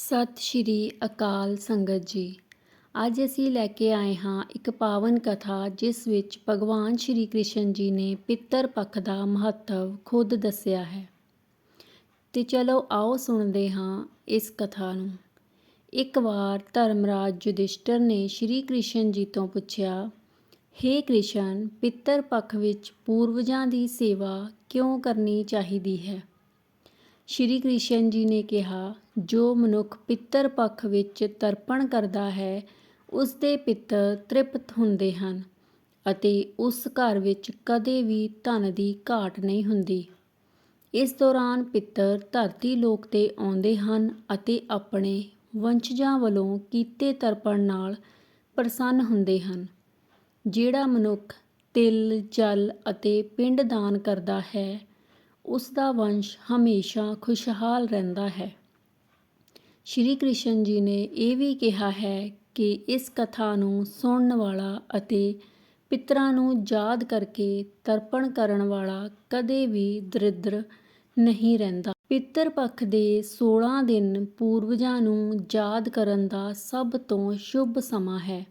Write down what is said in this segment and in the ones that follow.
ਸਤਿ ਸ਼੍ਰੀ ਅਕਾਲ ਸੰਗਤ ਜੀ। ਅੱਜ ਅਸੀਂ ਲੈ ਕੇ ਆਏ ਹਾਂ ਇੱਕ ਪਾਵਨ ਕਥਾ, ਜਿਸ ਵਿੱਚ ਭਗਵਾਨ ਸ਼੍ਰੀ ਕ੍ਰਿਸ਼ਨ ਜੀ ਨੇ ਪਿੱਤਰ ਪੱਖ ਦਾ ਮਹੱਤਵ ਖੁਦ ਦੱਸਿਆ ਹੈ। ਤੇ ਚਲੋ ਆਓ ਸੁਣਦੇ ਹਾਂ ਇਸ ਕਥਾ ਨੂੰ। ਇੱਕ ਵਾਰ ਧਰਮਰਾਜ ਯੁਧਿਸ਼ਟਰ ਨੇ ਸ਼੍ਰੀ ਕ੍ਰਿਸ਼ਨ ਜੀ ਤੋਂ ਪੁੱਛਿਆ, ਹੇ ਕ੍ਰਿਸ਼ਨ, ਪਿੱਤਰ ਪੱਖ ਵਿੱਚ ਪੂਰਵਜਾਂ ਦੀ ਸੇਵਾ ਕਿਉਂ ਕਰਨੀ ਚਾਹੀਦੀ ਹੈ? ਸ਼੍ਰੀ ਕ੍ਰਿਸ਼ਨ ਜੀ ਨੇ ਕਿਹਾ, ਜੋ ਮਨੁੱਖ ਪਿੱਤਰ ਪੱਖ ਵਿੱਚ ਤਰਪਣ ਕਰਦਾ ਹੈ ਉਸ ਦੇ ਪਿੱਤਰ ਤ੍ਰਿਪਤ ਹੁੰਦੇ ਹਨ ਅਤੇ ਉਸ ਘਰ ਵਿੱਚ ਕਦੇ ਵੀ ਧਨ ਦੀ ਘਾਟ ਨਹੀਂ ਹੁੰਦੀ। ਇਸ ਦੌਰਾਨ ਪਿੱਤਰ ਧਰਤੀ ਲੋਕ ਤੇ ਆਉਂਦੇ ਹਨ ਅਤੇ ਆਪਣੇ ਵੰਸ਼ਜਾਂ ਵੱਲੋਂ ਕੀਤੇ ਤਰਪਣ ਨਾਲ ਪ੍ਰਸੰਨ ਹੁੰਦੇ ਹਨ। ਜਿਹੜਾ ਮਨੁੱਖ ਤਿਲ, ਜਲ ਅਤੇ ਪਿੰਡ ਦਾਨ ਕਰਦਾ ਹੈ ਉਸ ਦਾ ਵੰਸ਼ ਹਮੇਸ਼ਾ ਖੁਸ਼ਹਾਲ ਰਹਿੰਦਾ ਹੈ। ਸ਼੍ਰੀ ਕ੍ਰਿਸ਼ਨ ਜੀ ਨੇ ਇਹ ਵੀ ਕਿਹਾ ਹੈ ਕਿ ਇਸ ਕਥਾ ਨੂੰ ਸੁਣਨ ਵਾਲਾ ਅਤੇ ਪਿਤਰਾਂ ਨੂੰ ਯਾਦ ਕਰਕੇ ਤਰਪਣ ਕਰਨ ਵਾਲਾ ਕਦੇ ਵੀ ਦਰਿਦਰ ਨਹੀਂ ਰਹਿੰਦਾ। ਪਿੱਤਰ ਪੱਖ ਦੇ 16 ਦਿਨ ਪੂਰਵਜਾਂ ਨੂੰ ਯਾਦ ਕਰਨ ਦਾ ਸਭ ਤੋਂ ਸ਼ੁਭ ਸਮਾਂ ਹੈ।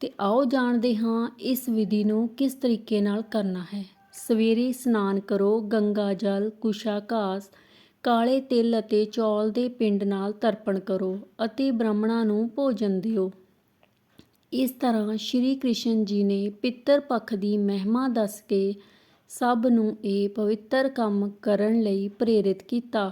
ਤੇ ਆਓ ਜਾਣਦੇ ਹਾਂ ਇਸ ਵਿਧੀ ਨੂੰ ਕਿਸ ਤਰੀਕੇ ਨਾਲ ਕਰਨਾ ਹੈ। ਸਵੇਰੇ ਇਸ਼ਨਾਨ ਕਰੋ, ਗੰਗਾ ਜਲ ਕੁਸ਼ਾ ਘਾਸ ਕਾਲੇ ਤਿਲ ਅਤੇ ਚੌਲ ਦੇ ਪਿੰਡ ਨਾਲ ਤਰਪਣ ਕਰੋ ਅਤੇ ਬ੍ਰਾਹਮਣਾਂ ਨੂੰ ਭੋਜਨ ਦਿਓ। ਇਸ ਤਰ੍ਹਾਂ ਸ਼੍ਰੀ ਕ੍ਰਿਸ਼ਨ ਜੀ ਨੇ ਪਿੱਤਰ ਪੱਖ ਦੀ ਮਹਿਮਾ ਦੱਸ ਕੇ ਸਭ ਨੂੰ ਇਹ ਪਵਿੱਤਰ ਕੰਮ ਕਰਨ ਲਈ ਪ੍ਰੇਰਿਤ ਕੀਤਾ।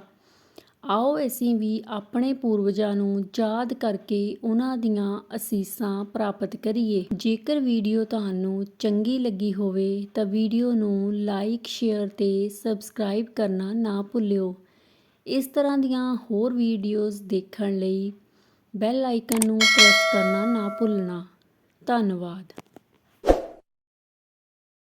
ਆਓ ਅਸੀਂ ਵੀ ਆਪਣੇ ਪੂਰਵਜਾਂ ਨੂੰ ਯਾਦ ਕਰਕੇ ਉਹਨਾਂ ਦੀਆਂ ਅਸੀਸਾਂ ਪ੍ਰਾਪਤ ਕਰੀਏ। ਜੇਕਰ ਵੀਡੀਓ ਤੁਹਾਨੂੰ ਚੰਗੀ ਲੱਗੀ ਹੋਵੇ, ਤਾਂ ਵੀਡੀਓ ਨੂੰ ਲਾਈਕ, ਸ਼ੇਅਰ ਤੇ ਸਬਸਕ੍ਰਾਈਬ ਕਰਨਾ ਨਾ ਭੁੱਲਿਓ। ਇਸ ਤਰ੍ਹਾਂ ਦੀਆਂ ਹੋਰ ਵੀਡੀਓਜ਼ ਦੇਖਣ ਲਈ ਬੈਲ ਆਈਕਨ ਨੂੰ ਪ੍ਰੈਸ ਕਰਨਾ ਨਾ ਭੁੱਲਣਾ। ਧੰਨਵਾਦ।